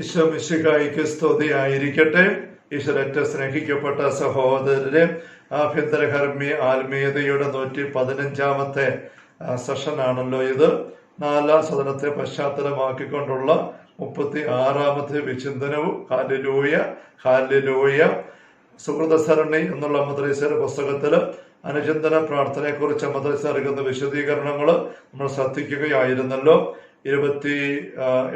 ഈശോ മിശിഹായിക്ക് സ്തുതിയായിരിക്കട്ടെ ഈശ്വരറ്റ സ്നേഹിക്കപ്പെട്ട സഹോദരരെ ആഭ്യന്തരകർമ്മി ആത്മീയതയുടെ നൂറ്റി പതിനഞ്ചാമത്തെ സെഷനാണല്ലോ ഇത്. നാലാം സദനത്തെ പശ്ചാത്തലമാക്കിക്കൊണ്ടുള്ള മുപ്പത്തി ആറാമത്തെ വിചിന്തനവും. Hallelujah hallelujah. സുഹൃതസരണി എന്നുള്ള മദ്രസയുടെ പുസ്തകത്തിൽ അനുചിന്തന പ്രാർത്ഥനയെക്കുറിച്ച് മദ്രസ നൽകുന്ന വിശദീകരണങ്ങൾ നമ്മൾ ശ്രദ്ധിക്കുകയായിരുന്നല്ലോ. ഇരുപത്തി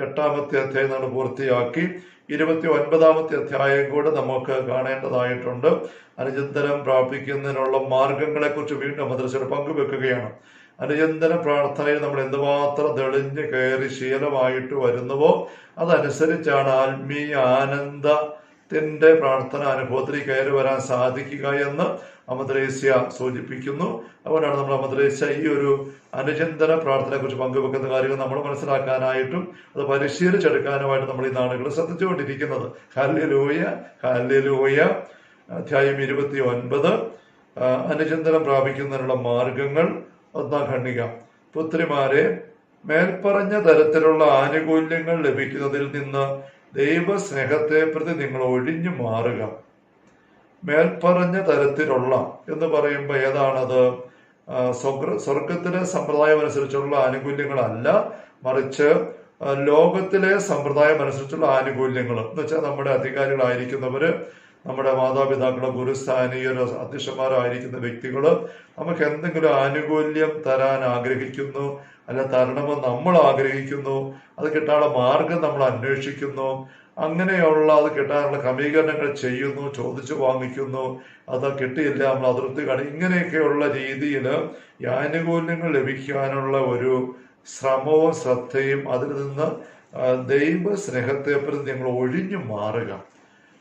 എട്ടാമത്തെ അധ്യായം നമ്മൾ പൂർത്തിയാക്കി. ഇരുപത്തി ഒൻപതാമത്തെ അധ്യായം കൂടെ നമുക്ക് കാണേണ്ടതായിട്ടുണ്ട്. അനുചന്തനം പ്രാപിക്കുന്നതിനുള്ള മാർഗങ്ങളെക്കുറിച്ച് വീണ്ടും മദ്രസയിൽ പങ്കുവെക്കുകയാണ്. അനുചന്തന പ്രാർത്ഥനയിൽ നമ്മൾ എന്തുമാത്രം തെളിഞ്ഞ് കയറി ശീലമായിട്ട് വരുന്നുവോ അതനുസരിച്ചാണ് ആത്മീയ ആനന്ദത്തിന്റെ പ്രാർത്ഥന അനുഭവത്തിൽ കയറി വരാൻ സാധിക്കുക എന്ന് അമദ്രേസ്യ സൂചിപ്പിക്കുന്നു. അതുകൊണ്ടാണ് നമ്മൾ അമദ്രേസ്യ ഈ ഒരു അനുചിന്തന പ്രാർത്ഥനയെ കുറിച്ച് പങ്കുവെക്കുന്ന കാര്യങ്ങൾ നമ്മൾ മനസ്സിലാക്കാനായിട്ടും അത് പരിശീലിച്ചെടുക്കാനുമായിട്ട് നമ്മൾ ഈ നാടുകൾ ശ്രദ്ധിച്ചുകൊണ്ടിരിക്കുന്നത്. ഹല്യലൂയ ഹല്യലൂയ അധ്യായം ഇരുപത്തി ഒൻപത് അനുചിന്തനം പ്രാപിക്കുന്നതിനുള്ള മാർഗങ്ങൾ ഒന്നാം ഖണ്ഡിക. പുത്രിമാരെ മേൽപ്പറഞ്ഞ തരത്തിലുള്ള ആനുകൂല്യങ്ങൾ ലഭിക്കുന്നതിൽ നിന്ന് ദൈവസ്നേഹത്തെ പ്രതി നിങ്ങൾ ഒഴിഞ്ഞു മാറുക. മേൽപ്പറഞ്ഞ തരത്തിലുള്ള എന്ന് പറയുമ്പോൾ ഏതാണത്? സ്വർഗത്തിലെ സമ്പ്രദായം അനുസരിച്ചുള്ള ആനുകൂല്യങ്ങളല്ല മറിച്ച് ലോകത്തിലെ സമ്പ്രദായം അനുസരിച്ചുള്ള ആനുകൂല്യങ്ങൾ എന്ന് വെച്ചാൽ നമ്മുടെ അധികാരികളായിരിക്കുന്നവര് നമ്മുടെ മാതാപിതാക്കളോ ഗുരുസ്ഥാനീയരോ അധ്യക്ഷന്മാരായിരിക്കുന്ന വ്യക്തികൾ നമുക്ക് എന്തെങ്കിലും ആനുകൂല്യം തരാൻ ആഗ്രഹിക്കുന്നു അല്ല തരണമെന്ന് നമ്മൾ ആഗ്രഹിക്കുന്നു അത് കിട്ടാനുള്ള മാർഗം നമ്മൾ അന്വേഷിക്കുന്നു അങ്ങനെയുള്ള അത് കിട്ടാനുള്ള ക്രമീകരണങ്ങൾ ചെയ്യുന്നു ചോദിച്ചു വാങ്ങിക്കുന്നു അത് കിട്ടിയില്ല നമ്മൾ അതിർത്തി കാണി. ഇങ്ങനെയൊക്കെയുള്ള രീതിയിൽ ആനുകൂല്യങ്ങൾ ലഭിക്കാനുള്ള ഒരു ശ്രമവും ശ്രദ്ധയും അതിൽ നിന്ന് ദൈവ സ്നേഹത്തെ പ്രതി നിങ്ങൾ ഒഴിഞ്ഞു മാറുക.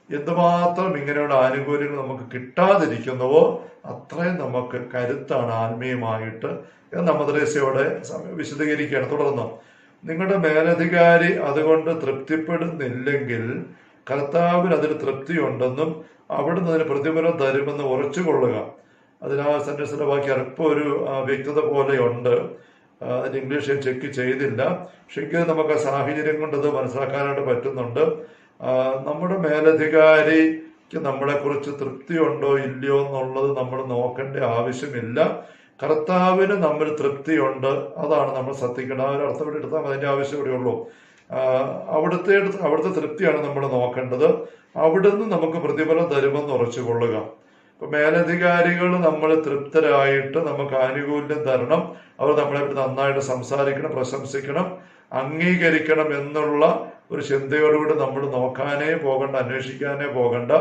എന്തുമാത്രം ഇങ്ങനെയുള്ള ആനുകൂല്യങ്ങൾ നമുക്ക് കിട്ടാതിരിക്കുന്നുവോ അത്രയും നമുക്ക് കരുത്താണ് ആത്മീയമായിട്ട്. നമ്മുടെ മദ്രസയോടെ വിശദീകരിക്കുകയാണ്. തുടർന്ന് നിങ്ങളുടെ മേലധികാരി അതുകൊണ്ട് തൃപ്തിപ്പെടുന്നില്ലെങ്കിൽ കർത്താവിന് അതിൽ തൃപ്തിയുണ്ടെന്നും അവിടുന്ന് അതിന് പ്രതിഫലം തരുമെന്ന് ഉറച്ചുകൊള്ളുക. അതിനാ സെന്റൻസിന്റെ ബാക്കി അല്പം ഒരു വ്യക്തത പോലെയുണ്ട്. ആ, അതിന് ഇംഗ്ലീഷിൽ ചെക്ക് ചെയ്തില്ല. പക്ഷെ നമുക്ക് ആ സാഹചര്യം കൊണ്ട് അത് മനസ്സിലാക്കാനായിട്ട് പറ്റുന്നുണ്ട്. നമ്മുടെ മേലധികാരിക്ക് നമ്മളെ കുറിച്ച് തൃപ്തിയുണ്ടോ ഇല്ലയോ എന്നുള്ളത് നമ്മൾ നോക്കേണ്ട ആവശ്യമില്ല. കർത്താവിന് നമ്മൾ തൃപ്തിയുണ്ട്. അതാണ് നമ്മൾ ശ്രദ്ധിക്കേണ്ടത്. ആ ഒരു അർത്ഥം ഇവിടെ എടുത്താൽ അതിന്റെ ആവശ്യം ഇവിടെ ഉള്ളൂ അവിടുത്തെ അവിടുത്തെ തൃപ്തിയാണ് നമ്മൾ നോക്കേണ്ടത്. അവിടുന്ന് നമുക്ക് പ്രതിഫലം തരുമെന്ന് ഉറച്ചുകൊള്ളുക. ഇപ്പൊ മേലധികാരികൾ നമ്മൾ തൃപ്തരായിട്ട് നമുക്ക് ആനുകൂല്യം തരണം. അവർ നമ്മളെ നന്നായിട്ട് സംസാരിക്കണം പ്രശംസിക്കണം അംഗീകരിക്കണം എന്നുള്ള ഒരു ചിന്തയോടുകൂടി നമ്മൾ നോക്കാനേ പോകണ്ട അന്വേഷിക്കാനേ പോകണ്ട.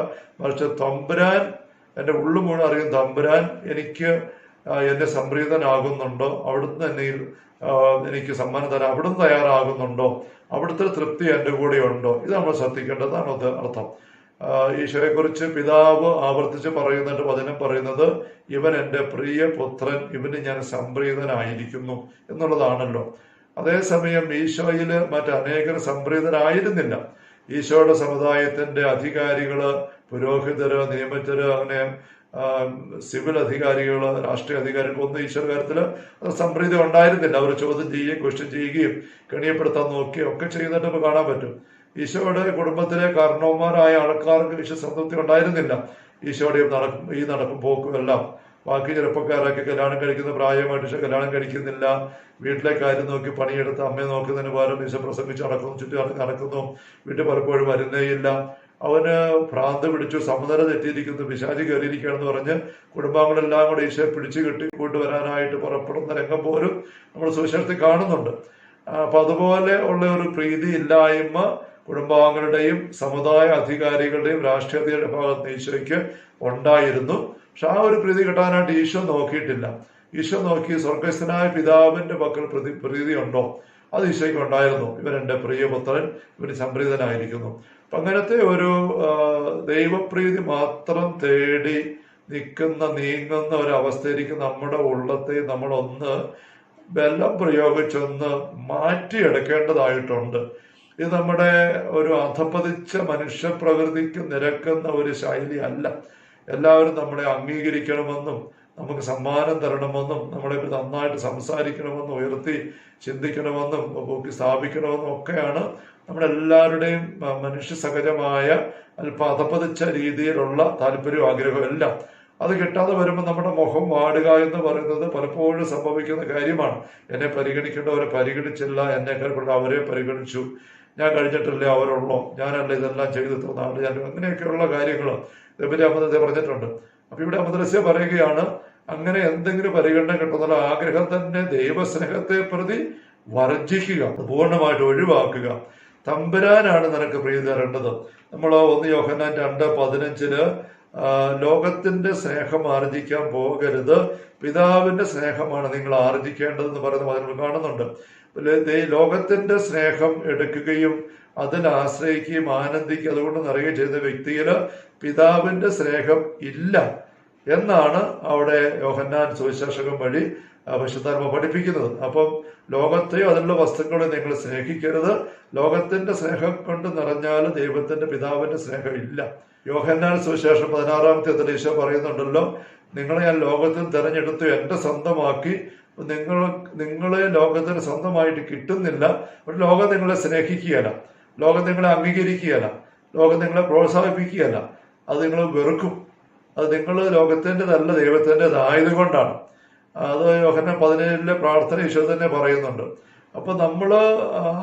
മറിച്ച് തമ്പുരാൻ എന്റെ ഉള്ളു മുഴുവൻ അറിയും തമ്പുരാൻ എനിക്ക് ആ, എന്നെ സംപ്രീതനാകുന്നുണ്ടോ? അവിടുന്ന് എന്നെ എനിക്ക് സമ്മാനം തരാൻ അവിടുന്ന് തയ്യാറാകുന്നുണ്ടോ? അവിടുത്തെ തൃപ്തി എന്റെ കൂടെ ഉണ്ടോ? ഇത് നമ്മൾ ശ്രദ്ധിക്കേണ്ടതാണ് അത് അർത്ഥം. ഈശോയെക്കുറിച്ച് പിതാവ് ആവർത്തിച്ച് പറയുന്നുണ്ട് വചനം പറയുന്നത് ഇവൻ എന്റെ പ്രിയ പുത്രൻ ഇവന് ഞാൻ സംപ്രീതനായിരിക്കുന്നു എന്നുള്ളതാണല്ലോ. അതേസമയം ഈശോയിൽ മറ്റനേകർ സംപ്രീതരായിരുന്നില്ല. ഈശോയുടെ സമുദായത്തിന്റെ അധികാരികൾ പുരോഹിതര് നിയമജ്ഞര് അങ്ങനെ സിവിൽ അധികാരികൾ രാഷ്ട്രീയ അധികാരികൾ ഒന്നും ഈശ്വര കാര്യത്തിൽ സംപ്രീതി ഉണ്ടായിരുന്നില്ല. അവർ ചോദ്യം ചെയ്യുകയും ക്വസ്റ്റ്യൻ ചെയ്യുകയും കെണിയപ്പെടുത്താൻ നോക്കുകയും ഒക്കെ ചെയ്യുന്നിട്ട് ഇപ്പോൾ കാണാൻ പറ്റും. ഈശോയുടെ കുടുംബത്തിലെ കാരണവന്മാരായ ആൾക്കാർക്ക് ഈശോ സംതൃപ്തി ഉണ്ടായിരുന്നില്ല. ഈശോയുടെ നടക്കും ഈ നടക്കും പോക്കും എല്ലാം. ബാക്കി ചെറുപ്പക്കാരൊക്കെ കല്യാണം കഴിക്കുന്ന പ്രായമായിട്ട് ഈശോ കല്യാണം കഴിക്കുന്നില്ല. വീട്ടിലെ കാര്യം നോക്കി പണിയെടുത്ത് അമ്മയെ നോക്കുന്നതിന് പകരം ഈശോ പ്രസംഗിച്ച് നടക്കുന്നു ചുറ്റി നടക്കുന്നു. വീട്ടിൽ പലപ്പോഴും വരുന്നേയില്ല. അവന് ഭ്രാന്ത് പിടിച്ചു സമനില തെറ്റിയിരിക്കുന്നു പിശാചി കയറിയിരിക്കുകയാണെന്ന് പറഞ്ഞ് കുടുംബാംഗങ്ങളെല്ലാം കൂടെ ഈശോയെ പിടിച്ചു കെട്ടി കൊണ്ടുവരാനായിട്ട് പുറപ്പെടുന്ന രംഗം പോലും നമ്മൾ സുവിശേഷത്തിൽ കാണുന്നുണ്ട്. അപ്പൊ അതുപോലെ ഉള്ള ഒരു പ്രീതി ഇല്ലായ്മ കുടുംബാംഗങ്ങളുടെയും സമുദായ അധികാരികളുടെയും രാഷ്ട്രീയതയുടെ ഭാഗത്ത് ഈശോയ്ക്ക് ഉണ്ടായിരുന്നു. പക്ഷെ ആ ഒരു പ്രീതി കിട്ടാനായിട്ട് ഈശോ നോക്കിയിട്ടില്ല. ഈശോ നോക്കി സ്വർഗസ്ഥനായ പിതാവിന്റെ പക്കൽ പ്രതി പ്രീതി ഉണ്ടോ അത് ഈശോയ്ക്ക് ഉണ്ടായിരുന്നു ഇവൻ എന്റെ പ്രിയപുത്രൻ ഇവർ സംപ്രീതനായിരിക്കുന്നു. അപ്പൊ അങ്ങനത്തെ ഒരു ദൈവപ്രീതി മാത്രം തേടി നിൽക്കുന്ന നീങ്ങുന്ന ഒരു അവസ്ഥയിലേക്ക് നമ്മുടെ ഉള്ളത്തെ നമ്മളൊന്ന് ബലം പ്രയോഗിച്ചൊന്ന് മാറ്റിയെടുക്കേണ്ടതായിട്ടുണ്ട്. ഇത് നമ്മുടെ ഒരു അധപ്പതിച്ച മനുഷ്യപ്രകൃതിക്ക് നിരക്കുന്ന ഒരു ശൈലി അല്ല എല്ലാവരും നമ്മളെ അംഗീകരിക്കണമെന്നും നമുക്ക് സമ്മാനം തരണമെന്നും നമ്മളെ നന്നായിട്ട് സംസാരിക്കണമെന്നും ഉയർത്തി ചിന്തിക്കണമെന്നും പൊക്കി സ്ഥാപിക്കണമെന്നും ഒക്കെയാണ് നമ്മളെല്ലാവരുടെയും മനുഷ്യ സഹജമായ അല്പ അതപ്പതിച്ച രീതിയിലുള്ള താല്പര്യവും ആഗ്രഹവും എല്ലാം. അത് കിട്ടാതെ വരുമ്പോൾ നമ്മുടെ മുഖം വാടുക എന്ന് പറയുന്നത് പലപ്പോഴും സംഭവിക്കുന്ന കാര്യമാണ്. എന്നെ പരിഗണിക്കേണ്ടവരെ പരിഗണിച്ചില്ല എന്നെക്കാൾ കൂടുതൽ അവരെ പരിഗണിച്ചു. ഞാൻ കഴിഞ്ഞിട്ടില്ലേ അവരുള്ളോ. ഞാനല്ല ഇതെല്ലാം ചെയ്തു തന്നാണ് ഞാൻ അങ്ങനെയൊക്കെയുള്ള കാര്യങ്ങൾ അമ്മദസ്യ പറഞ്ഞിട്ടുണ്ട്. അപ്പൊ ഇവിടെ മദ്രസ്യ പറയുകയാണ് അങ്ങനെ എന്തെങ്കിലും പരിഗണന കിട്ടുന്ന ആഗ്രഹം തന്നെ ദൈവസ്നേഹത്തെ പ്രതി വർജിക്കുക പൂർണമായിട്ട് ഒഴിവാക്കുക. തമ്പുരാനാണ് നിനക്ക് പ്രീതി തരേണ്ടത്. നമ്മൾ ഒന്ന് യോഹന്നാൻ രണ്ട് പതിനഞ്ചിൽ ലോകത്തിന്റെ സ്നേഹം ആർജിക്കാൻ പോകരുത്. പിതാവിന്റെ സ്നേഹമാണ് നിങ്ങൾ ആർജിക്കേണ്ടതെന്ന് പറയുന്നത് വചനങ്ങൾ കാണുന്നുണ്ട്. ലോകത്തിന്റെ സ്നേഹം എടുക്കുകയും അതിൽ ആശ്രയിക്കുകയും ആനന്ദിക്കുകയും അതുകൊണ്ട് നിറയുകയും ചെയ്യുന്ന വ്യക്തിയിൽ പിതാവിന്റെ സ്നേഹം ഇല്ല എന്നാണ് അവിടെ യോഹന്നാൻ സുവിശേഷകം വഴി ആ, പഠിപ്പിക്കുന്നത്. അപ്പം ലോകത്തെയോ അതിലുള്ള വസ്തുക്കളെ നിങ്ങൾ സ്നേഹിക്കരുത്. ലോകത്തിന്റെ സ്നേഹം കൊണ്ട് നിറഞ്ഞാൽ ദൈവത്തിന്റെ പിതാവിന്റെ സ്നേഹം ഇല്ല. യോഹന്നാൻ സുവിശേഷം പതിനാറാമത്തെ ഈശോ പറയുന്നുണ്ടല്ലോ നിങ്ങളെ ഞാൻ ലോകത്തിൽ തിരഞ്ഞെടുത്തു എന്റെ സ്വന്തമാക്കി. നിങ്ങൾ നിങ്ങളെ ലോകത്തിന് സ്വന്തമായിട്ട് കിട്ടുന്നില്ല. ഒരു ലോകം നിങ്ങളെ സ്നേഹിക്കുകയല്ല. ലോകം നിങ്ങളെ അംഗീകരിക്കുകയല്ല. ലോകം നിങ്ങളെ പ്രോത്സാഹിപ്പിക്കുകയല്ല. അത് നിങ്ങൾ വെറുക്കും. അത് നിങ്ങൾ ലോകത്തിന്റെതല്ല ദൈവത്തിന്റെതായതുകൊണ്ടാണ്. അത് യോഹന പതിനേഴിലെ പ്രാർത്ഥന ഈശോ തന്നെ പറയുന്നുണ്ട്. അപ്പൊ നമ്മൾ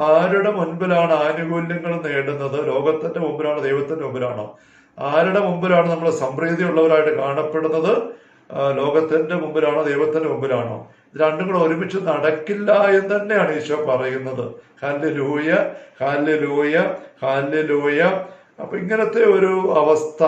ആരുടെ മുൻപിലാണ് ആനുകൂല്യങ്ങൾ നേടുന്നത്? ലോകത്തിന്റെ മുമ്പിലാണോ ദൈവത്തിന്റെ മുമ്പിലാണോ? ആരുടെ മുമ്പിലാണ് നമ്മൾ സംപ്രീതിയുള്ളവരായിട്ട് കാണപ്പെടുന്നത്? ലോകത്തിന്റെ മുമ്പിലാണോ ദൈവത്തിന്റെ മുമ്പിലാണോ? രണ്ടും കൂടെ ഒരുമിച്ച് നടക്കില്ല എന്ന് തന്നെയാണ് ഈശോ പറയുന്നത്. ഹാല്യ ലൂയ ഹാല്യ ലൂയ ഹാല്യ ലൂയ അപ്പൊ ഇങ്ങനത്തെ ഒരു അവസ്ഥ.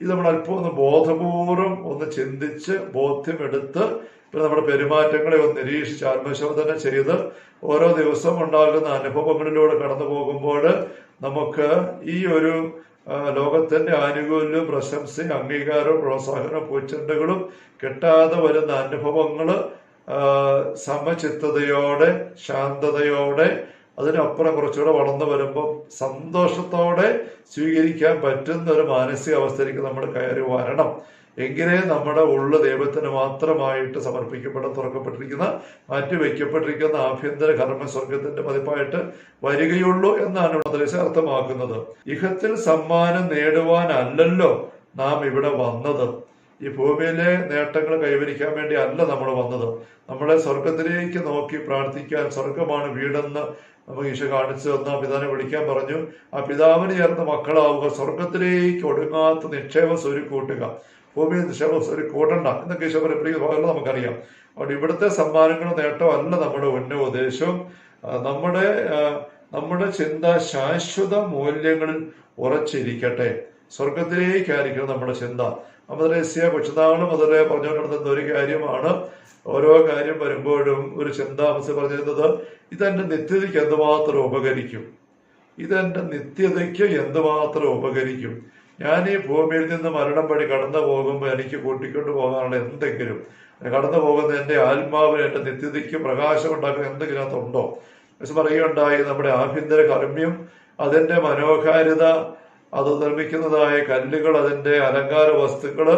ഇത് നമ്മൾ അല്പം ഒന്ന് ബോധപൂർവം ഒന്ന് ചിന്തിച്ച് ബോധ്യമെടുത്ത് ഇപ്പൊ നമ്മുടെ പെരുമാറ്റങ്ങളെ ഒന്ന് നിരീക്ഷിച്ച് ആത്മശോധന ചെയ്ത് ഓരോ ദിവസവും ഉണ്ടാകുന്ന അനുഭവങ്ങളിലൂടെ കടന്നു പോകുമ്പോൾ നമുക്ക് ഈ ഒരു ലോകത്തിന്റെ ആനുകൂല്യവും പ്രശംസയും അംഗീകാരവും പ്രോത്സാഹനവും പൂച്ചെണ്ടുകളും കിട്ടാതെ വരുന്ന അനുഭവങ്ങൾ സമചിത്തതയോടെ ശാന്തതയോടെ അതിനപ്പുറം കുറച്ചുകൂടെ വളർന്നു വരുമ്പോൾ സന്തോഷത്തോടെ സ്വീകരിക്കാൻ പറ്റുന്ന ഒരു മാനസികാവസ്ഥയിലേക്ക് നമ്മൾ കയറി വരണം. എങ്കിലേ നമ്മുടെ ഉള്ള ദൈവത്തിന് മാത്രമായിട്ട് സമർപ്പിക്കപ്പെടാൻ തുറക്കപ്പെട്ടിരിക്കുന്ന മാറ്റിവെക്കപ്പെട്ടിരിക്കുന്ന ആഭ്യന്തര കർമ്മ സ്വർഗത്തിന്റെ പതിപ്പായിട്ട് വരികയുള്ളൂ എന്നാണ് ഉപദേശം അർത്ഥമാക്കുന്നത്. ഇഹത്തിൽ സമ്മാനം നേടുവാനല്ലല്ലോ നാം ഇവിടെ വന്നത്. ഈ ഭൂമിയിലെ നേട്ടങ്ങൾ കൈവരിക്കാൻ വേണ്ടി അല്ല നമ്മൾ വന്നത്. നമ്മളെ സ്വർഗത്തിലേക്ക് നോക്കി പ്രാർത്ഥിക്കാൻ സ്വർഗമാണ് വീടെന്ന് നമുക്ക് ഈശോ കാണിച്ചു തന്ന പിതാവിനെ വിളിക്കാൻ പറഞ്ഞു. ആ പിതാവിന് ചേർന്ന മക്കളാവുക സ്വർഗത്തിലേക്ക് ഒടുങ്ങാത്ത നിക്ഷേപ സ്വരു കൂട്ടുക ഭൂമിയിൽ നിക്ഷേപ സ്വരു കൂട്ടണ്ട എന്നൊക്കെ ഈശോ ഭാഗങ്ങൾ നമുക്കറിയാം. അതുകൊണ്ട് ഇവിടുത്തെ സമ്മാനങ്ങളും നേട്ടവും അല്ല നമ്മുടെ ഉന്ന ഉദ്ദേശവും. ആ, നമ്മുടെ നമ്മുടെ ചിന്ത ശാശ്വത മൂല്യങ്ങളിൽ ഉറച്ചിരിക്കട്ടെ. സ്വർഗത്തിലേക്കായിരിക്കണം നമ്മുടെ ചിന്ത. അമദ്രസ്യ കൊച്ചുനാളും മുതലേ പറഞ്ഞുകൊണ്ടിരുന്ന ഒരു കാര്യമാണ്. ഓരോ കാര്യം വരുമ്പോഴും ഒരു ചിന്ത പറഞ്ഞിരുന്നത് ഇതെന്റെ നിത്യതയ്ക്ക് എന്തുമാത്രം ഉപകരിക്കും? ഇതെന്റെ നിത്യതയ്ക്ക് എന്തുമാത്രം ഉപകരിക്കും? ഞാൻ ഈ ഭൂമിയിൽ നിന്ന് മരണം വഴി കടന്നു പോകുമ്പോൾ എനിക്ക് കൂട്ടിക്കൊണ്ടു പോകാനുള്ള എന്തെങ്കിലും? കടന്നു പോകുന്ന എന്റെ ആത്മാവിന് എന്റെ നിത്യതയ്ക്ക് പ്രകാശം ഉണ്ടാക്കുന്ന എന്തെങ്കിലും അതുണ്ടോ പക്ഷെ പറയുകയുണ്ടായി നമ്മുടെ ആഭ്യന്തര കർമ്മ്യം അതിന്റെ മനോഹാരിത അത് നിർമ്മിക്കുന്നതായ കല്ലുകൾ അതിന്റെ അലങ്കാര വസ്തുക്കൾ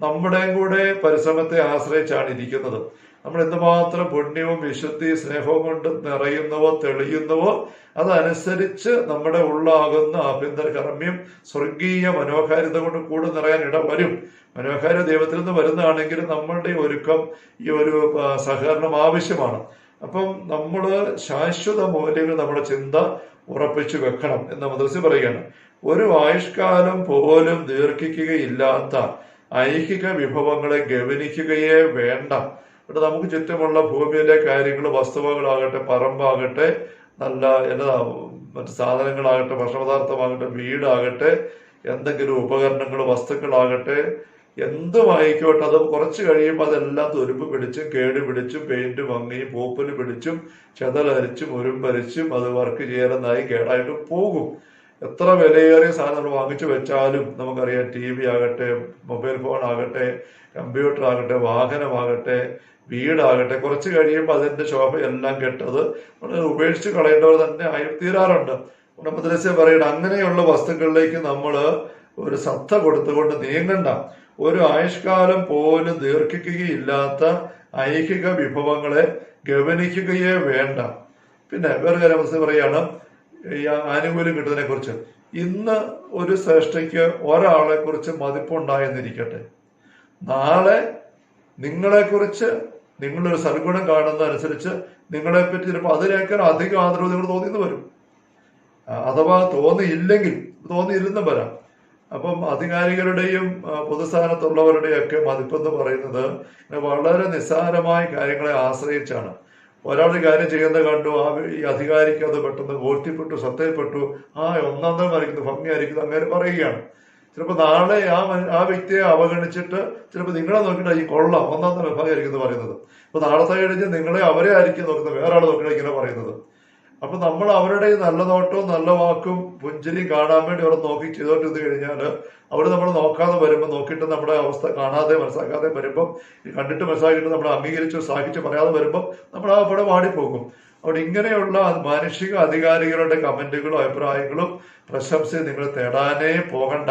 നമ്മുടെയും കൂടെ പരിശ്രമത്തെ ആശ്രയിച്ചാണ് ഇരിക്കുന്നത്. നമ്മൾ എന്തുമാത്രം പുണ്യവും വിശുദ്ധി സ്നേഹവും കൊണ്ട് നിറയുന്നവോ തെളിയുന്നവോ അതനുസരിച്ച് നമ്മുടെ ഉള്ളാകുന്ന ആഭ്യന്തര കർമ്മ്യം സ്വർഗീയ മനോഹാരിത കൊണ്ട് കൂടെ നിറയാൻ ഇട വരും. മനോഹാരി ദൈവത്തിൽ നിന്ന് വരുന്നതാണെങ്കിൽ നമ്മളുടെ ഒരുക്കം ഈ ഒരു സഹകരണം ആവശ്യമാണ്. അപ്പം നമ്മൾ ശാശ്വത മൂല്യങ്ങൾ നമ്മുടെ ചിന്ത ഉറപ്പിച്ചു വെക്കണം എന്ന് മദ്രസി പറയുകയാണ്. ഒരു ആയുഷ്കാലം പോലും ദീർഘിക്കുകയില്ലാത്ത ഐഹിക വിഭവങ്ങളെ ഗവനിക്കുകയേ വേണ്ട. ഇവിടെ നമുക്ക് ചുറ്റുമുള്ള ഭൂമിയിലെ കാര്യങ്ങൾ വസ്തുവകളാകട്ടെ പറമ്പാകട്ടെ നല്ല എന്നാ മറ്റു സാധനങ്ങളാകട്ടെ ഭക്ഷണപദാർത്ഥമാകട്ടെ വീടാകട്ടെ എന്തെങ്കിലും ഉപകരണങ്ങൾ വസ്തുക്കളാകട്ടെ എന്തുമായിക്കോട്ടെ അത് കുറച്ച് കഴിയുമ്പോൾ അതെല്ലാം തുരുമ്പ് പിടിച്ചും കേട് പിടിച്ചും പെയിന്റ് മങ്ങിയും പൂപ്പൽ പിടിച്ചും ചെതലരിച്ചും ഉരുമ്പരിച്ചും അത് വർക്ക് ചെയ്യാനെന്നായി കേടായിട്ട് പോകും. എത്ര വിലയേറിയ സാധനങ്ങൾ വാങ്ങിച്ചു വെച്ചാലും നമുക്കറിയാം ടി വി ആകട്ടെ മൊബൈൽ ഫോൺ ആകട്ടെ കമ്പ്യൂട്ടർ ആകട്ടെ വാഹനമാകട്ടെ വീടാകട്ടെ കുറച്ച് കഴിയുമ്പോൾ അതിന്റെ ശോഭ എല്ലാം കെട്ടത് നമ്മൾ ഉപേക്ഷിച്ച് കളയേണ്ടവർ തന്നെ ആയി തീരാറുണ്ട്. മദ്രസ പറയുന്നത് അങ്ങനെയുള്ള വസ്തുക്കളിലേക്ക് നമ്മൾ ഒരു ശ്രദ്ധ കൊടുത്തുകൊണ്ട് നീങ്ങണ്ട. ഒരു ആയുഷ്കാലം പോലും ദീർഘിക്കുകയില്ലാത്ത ഐഹിക വിഭവങ്ങളെ ഗവനിക്കുകയേ വേണ്ട. പിന്നെ വേറെ കാര്യം പറയാണ് ഈ ആനുകൂല്യം കിട്ടുന്നതിനെ കുറിച്ച് ഇന്ന് ഒരു ശ്രേഷ്ഠയ്ക്ക് ഒരാളെ കുറിച്ച് മതിപ്പുണ്ടായെന്നിരിക്കട്ടെ. നാളെ നിങ്ങളെ കുറിച്ച് നിങ്ങളൊരു സൽഗുണം കാണുന്ന അനുസരിച്ച് നിങ്ങളെപ്പറ്റി ചിലപ്പോൾ അതിനേക്കാൾ അധികം ആദരവ് നിങ്ങൾ തോന്നിയെന്ന് വരും. അഥവാ തോന്നിയില്ലെങ്കിൽ തോന്നിയിരുന്നും വരാം. അപ്പം അധികാരികളുടെയും പൊതുസ്ഥാനത്തുള്ളവരുടെയും ഒക്കെ മതിപ്പെന്ന് പറയുന്നത് വളരെ നിസ്സാരമായ കാര്യങ്ങളെ ആശ്രയിച്ചാണ്. ഒരാൾ കാര്യം ചെയ്യുന്നത് കണ്ടു ആ ഈ അധികാരിക്ക് അത് പെട്ടെന്ന് ബോധ്യപ്പെട്ടു സത്യപ്പെട്ടു ആ ഒന്നാം തരം വരയ്ക്കുന്നു ഭംഗിയായിരിക്കുന്നു അങ്ങനെ പറയുകയാണ്. ചിലപ്പോൾ നാളെ ആ ആ വ്യക്തിയെ അവഗണിച്ചിട്ട് ചിലപ്പോൾ നിങ്ങളെ നോക്കിയിട്ട് ഈ കൊള്ളാം ഒന്നാം തരം വിഭാഗമായിരിക്കും പറയുന്നത്. അപ്പൊ നാളത്തെ കഴിഞ്ഞ് നിങ്ങളെ അവരെ ആയിരിക്കും നോക്കുന്നത് വേറെ ആൾ നോക്കിയിട്ട് ഇങ്ങനെ പറയുന്നത്. അപ്പൊ നമ്മൾ അവരുടെ നല്ല നോട്ടവും നല്ല വാക്കും പുഞ്ചിരിയും കാണാൻ വേണ്ടി അവിടെ നോക്കി ചെയ്തോണ്ടിരുന്ന് കഴിഞ്ഞാൽ അവർ നമ്മൾ നോക്കാതെ വരുമ്പോൾ നോക്കിയിട്ട് നമ്മുടെ അവസ്ഥ കാണാതെ മനസ്സിലാക്കാതെ വരുമ്പം കണ്ടിട്ട് മനസ്സിലാക്കിയിട്ട് നമ്മൾ അംഗീകരിച്ചോ സാഹിച്ചു പറയാതെ വരുമ്പോൾ നമ്മൾ ആ അവിടെ വാടിപ്പോകും. അവിടെ ഇങ്ങനെയുള്ള മാനുഷിക അധികാരികളുടെ കമന്റുകളും അഭിപ്രായങ്ങളും പ്രശംസയും നിങ്ങൾ തേടാനേ പോകണ്ട.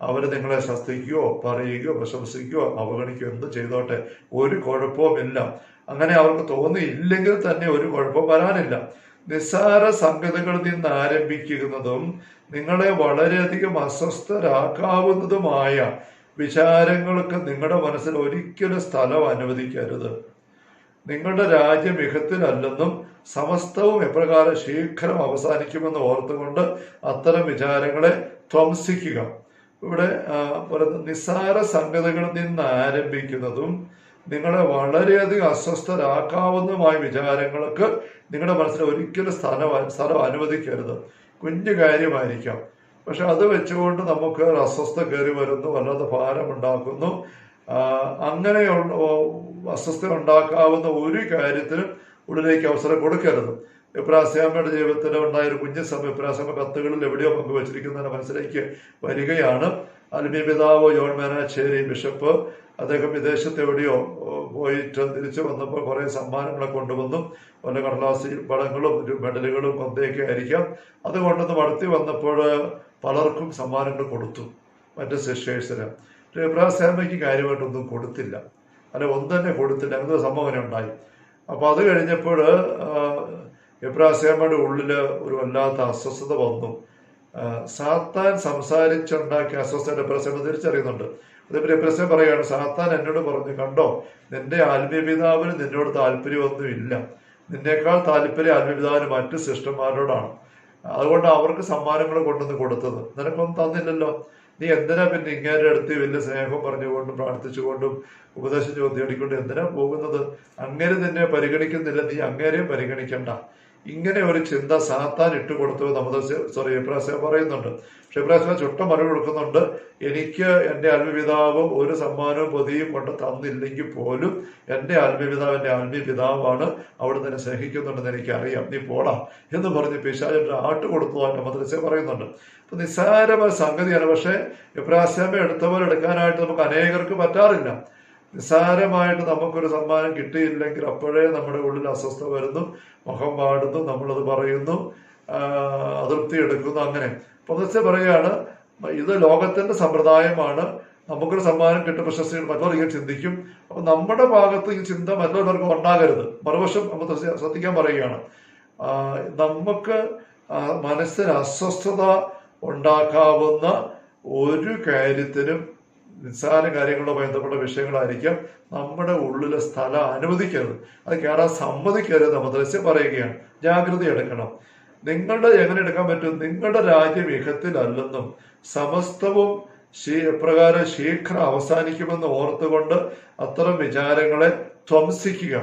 അവർ നിങ്ങളെ ശസ്തിക്കുകയോ പറയുകയോ പ്രശംസിക്കുകയോ അവഗണിക്കുകയോ എന്ത് ചെയ്തോട്ടെ ഒരു കുഴപ്പവുമില്ല അങ്ങനെ അവർക്ക് തോന്നിയില്ലെങ്കിൽ തന്നെ ഒരു കുഴപ്പം വരാനില്ല. നിസ്സാര സംഗതികളിൽ നിന്ന് ആരംഭിക്കുന്നതും നിങ്ങളെ വളരെയധികം അസ്വസ്ഥരാക്കാവുന്നതുമായ വിചാരങ്ങൾക്ക് നിങ്ങളുടെ മനസ്സിൽ ഒരിക്കലും സ്ഥലം അനുവദിക്കരുത്. നിങ്ങളുടെ രാജ്യം മികത്തിലല്ലെന്നും സമസ്തവും എപ്രകാരം ശീഘ്രം അവസാനിക്കുമെന്ന് ഓർത്തുകൊണ്ട് അത്തരം വിചാരങ്ങളെ ധ്വംസിക്കുക. ഇവിടെ നിസ്സാര സംഗതികളിൽ നിന്ന് ആരംഭിക്കുന്നതും നിങ്ങളെ വളരെയധികം അസ്വസ്ഥരാക്കാവുന്നതുമായ വിചാരങ്ങൾക്ക് നിങ്ങളുടെ മനസ്സിൽ ഒരിക്കലും സ്ഥലം സ്ഥലം അനുവദിക്കരുത്. കുഞ്ഞു കാര്യമായിരിക്കാം. പക്ഷെ അത് വെച്ചുകൊണ്ട് നമുക്ക് അസ്വസ്ഥ കയറി വരുന്നു വല്ലാതെ ഭാരമുണ്ടാക്കുന്നു. ഓ, അസ്വസ്ഥ ഉണ്ടാക്കാവുന്ന ഒരു കാര്യത്തിനും ഉള്ളിലേക്ക് അവസരം കൊടുക്കരുത്. ഇബ്രാസ്യാമ്മയുടെ ജീവിതത്തിൽ ഉണ്ടായ ഒരു കുഞ്ഞു സമയം ഇബ്രാസ്യാമ്മ കത്തുകളിൽ എവിടെയോ പങ്കുവച്ചിരിക്കുന്നതിന്റെ മനസ്സിലേക്ക് വരികയാണ്. അൽമി പിതാവ് ജോൺ മേനാച്ചേരി ബിഷപ്പ് അദ്ദേഹം വിദേശത്ത് എവിടെയോ പോയിട്ട് തിരിച്ചു വന്നപ്പോൾ കുറെ സമ്മാനങ്ങളൊക്കെ കൊണ്ടുവന്നു. പല കടലാസി പടങ്ങളും മെഡലുകളും കൊന്തയൊക്കെ ആയിരിക്കാം. അത് കൊണ്ടുവന്ന് വളർത്തി വന്നപ്പോൾ പലർക്കും സമ്മാനങ്ങൾ കൊടുത്തു മറ്റ് സിസ്റ്റേഴ്സിന്. ഇബ്രാസ്യാമ്മയ്ക്ക് കാര്യമായിട്ടൊന്നും കൊടുത്തില്ല. അല്ല ഒന്നും തന്നെ കൊടുത്തില്ല. അങ്ങനെ സംഭവന സംഭവം ഉണ്ടായി. അപ്പൊ അത് കഴിഞ്ഞപ്പോൾ എബ്രാസ്യാമ്മയുടെ ഉള്ളിൽ ഒരു വല്ലാത്ത അസ്വസ്ഥത വന്നു. സാത്താൻ സംസാരിച്ചുണ്ടാക്കിയ അസ്വസ്ഥത ഇബ്രാഹിം തിരിച്ചറിയുന്നുണ്ട്. അതേപോലെ പ്രശ്നം പറയുകയാണ് സാത്താൻ എന്നോട് പറഞ്ഞു കണ്ടോ നിന്റെ ആത്മീയപിതാവിന് നിന്നോട് താല്പര്യമൊന്നുമില്ല. നിന്നേക്കാൾ താല്പര്യം ആത്മീയപിതാവിന് മറ്റു സിസ്റ്റർമാരോടാണ്. അതുകൊണ്ട് അവർക്ക് സമ്മാനങ്ങൾ കൊണ്ടുവന്ന് കൊടുത്തത്. നിനക്കൊന്നും തന്നില്ലല്ലോ. നീ എന്തിനാ പിന്നെ ഇങ്ങേരുടെ അടുത്ത് വലിയ സ്നേഹം പറഞ്ഞുകൊണ്ടും പ്രാർത്ഥിച്ചുകൊണ്ടും ഉപദേശം ചോദ്യം എന്തിനാ പോകുന്നത്? അങ്ങേര് നിന്നെ പരിഗണിക്കുന്നില്ല. നീ അങ്ങേരെയും പരിഗണിക്കണ്ട. ഇങ്ങനെ ഒരു ചിന്ത സാത്താൻ ഇട്ടുകൊടുത്തു നമ്മുടെ സോറി ഇബ്രാഹിം പറയുന്നുണ്ട്. പക്ഷെ ഇബ്രാഹിം ചുട്ട മറുപടി കൊടുക്കുന്നുണ്ട്. എനിക്ക് എന്റെ ആത്മപിതാവ് ഒരു സമ്മാനവും പൊതിയും കൊണ്ട് തന്നില്ലെങ്കിൽ പോലും എന്റെ ആത്മപിതാവ് എന്റെ ആത്മീയപിതാവാണ് അവിടെ തന്നെ സ്നേഹിക്കുന്നുണ്ടെന്ന് എനിക്കറിയാം. നീ പോടാ എന്ന് പറഞ്ഞ് പിശാചിന്റെ ആട്ട് കൊടുത്തതായിട്ട് മദ്രസ പറയുന്നുണ്ട്. അപ്പൊ നിസ്സാരമായ സംഗതിയാണ്. പക്ഷെ ഇബ്രാഹിമെ എടുത്തവരെടുക്കാനായിട്ട് നമുക്ക് അനേകർക്ക് പറ്റാറില്ല. നിസ്സാരമായിട്ട് നമുക്കൊരു സമ്മാനം കിട്ടിയില്ലെങ്കിൽ അപ്പോഴേ നമ്മുടെ ഉള്ളിൽ അസ്വസ്ഥ വരുന്നു മുഖം പാടുന്നു നമ്മളത് പറയുന്നു അതൃപ്തി എടുക്കുന്നു അങ്ങനെ. അപ്പൊ പറയാണ് ഇത് ലോകത്തിന്റെ സമ്പ്രദായമാണ്. നമുക്കൊരു സമ്മാനം കിട്ടും പ്രശസ്തി മറ്റുള്ളവർ ഇങ്ങനെ ചിന്തിക്കും. അപ്പൊ നമ്മുടെ ഭാഗത്ത് ഈ ചിന്ത മറ്റുള്ളവർക്ക് ഉണ്ടാകരുത്. മറുവശം നമ്മൾ ശ്രദ്ധ- ശ്രദ്ധിക്കാൻ പറയുകയാണ്. നമുക്ക് മനസ്സിന് അസ്വസ്ഥത ഉണ്ടാക്കാവുന്ന ഒരു കാര്യത്തിനും നിസ്സാര കാര്യങ്ങളോ ബന്ധപ്പെട്ട വിഷയങ്ങളായിരിക്കാം നമ്മുടെ ഉള്ളിലെ സ്ഥലം അനുവദിക്കരുത്. അത് കയറാൻ സമ്മതിക്കരുത് മദ്രസ്യ പറയുകയാണ്. ജാഗ്രത എടുക്കണം. നിങ്ങളുടെ എങ്ങനെ എടുക്കാൻ പറ്റും? നിങ്ങളുടെ രാജ്യം ഇഹത്തിലല്ലെന്നും സമസ്തവും പ്രകാരം ശീഘ്രം അവസാനിക്കുമെന്ന് ഓർത്തുകൊണ്ട് അത്തരം വിചാരങ്ങളെ ധ്വംസിക്കുക.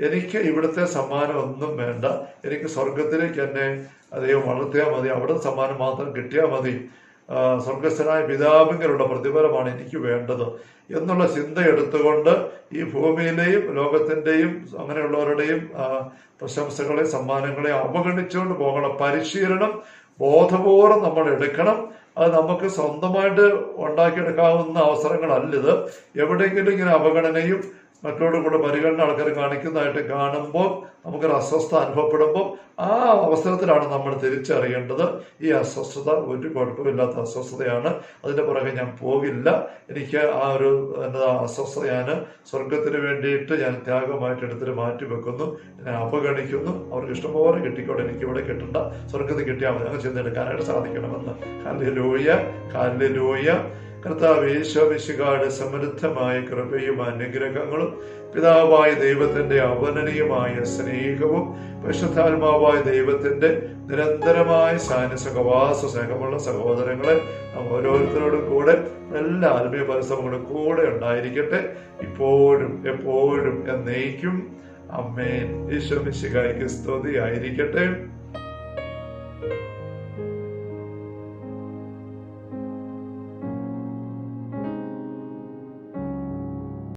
എനിക്ക് ഇവിടുത്തെ സമ്മാനം ഒന്നും വേണ്ട. എനിക്ക് സ്വർഗത്തിലേക്ക് എന്നെ അദ്ദേഹം വളർത്തിയാൽ മതി. അവിടെ സമ്മാനം മാത്രം കിട്ടിയാൽ മതി. സ്വർഗസ്ഥനായ പിതാവിങ്കലുള്ള പ്രതിഫലമാണ് എനിക്ക് വേണ്ടത് എന്നുള്ള ചിന്ത എടുത്തുകൊണ്ട് ഈ ഭൂമിയിലെയും ലോകത്തിന്റെയും അങ്ങനെയുള്ളവരുടെയും പ്രശംസകളെ സമ്മാനങ്ങളെ അവഗണിച്ചുകൊണ്ട് പോകണം പരിശീലനം ബോധപൂർവം നമ്മൾ എടുക്കണം. അത് നമുക്ക് സ്വന്തമായിട്ട് ഉണ്ടാക്കിയെടുക്കാവുന്ന അവസരങ്ങളല്ല ഇത്. എവിടെയെങ്കിലും ഇങ്ങനെ അവഗണനയും മറ്റുള്ളവരുടെ കൂടെ പരിഗണന ആൾക്കാർ കാണിക്കുന്നതായിട്ട് കാണുമ്പോൾ നമുക്കൊരു അസ്വസ്ഥത അനുഭവപ്പെടുമ്പോൾ ആ അവസരത്തിലാണ് നമ്മൾ തിരിച്ചറിയേണ്ടത്. ഈ അസ്വസ്ഥത ഒരു കുഴപ്പമില്ലാത്ത അസ്വസ്ഥതയാണ്. അതിന്റെ പുറകെ ഞാൻ പോകില്ല. എനിക്ക് ആ ഒരു എന്താ അസ്വസ്ഥത ഞാൻ സ്വർഗത്തിന് വേണ്ടിയിട്ട് ഞാൻ ത്യാഗമായിട്ട് എടുത്തിട്ട് മാറ്റി വെക്കുന്നു. ഞാൻ അവഗണിക്കുന്നു. അവർക്ക് ഇഷ്ടംപോലെ കിട്ടിക്കോട്ടെ. എനിക്ക് ഇവിടെ കിട്ടണ്ട. സ്വർഗത്തിൽ കിട്ടിയാൽ മതി. അങ്ങനെ ചെന്നെടുക്കാനായിട്ട് സാധിക്കണമെന്ന്. കാലിലൂയ കാലിലൂയ കർത്താവ് യേശോമിശികാട് സമൃദ്ധമായ കൃപയും അനുഗ്രഹങ്ങളും പിതാവായ ദൈവത്തിന്റെ അവനനീയമായ സ്നേഹവും പരിശുദ്ധാത്മാവായ ദൈവത്തിന്റെ നിരന്തരമായ സാന സഹവാസ സ്നേഹമുള്ള സഹോദരങ്ങളെ നാം ഓരോരുത്തരോടും കൂടെ എല്ലാ ആത്മീയ പരിശ്രമങ്ങളും കൂടെ ഉണ്ടായിരിക്കട്ടെ. ഇപ്പോഴും എപ്പോഴും എന്നേക്കും. അമ്മേൻ. ഈശോ മിശികായ്ക്ക് സ്തുതി ആയിരിക്കട്ടെ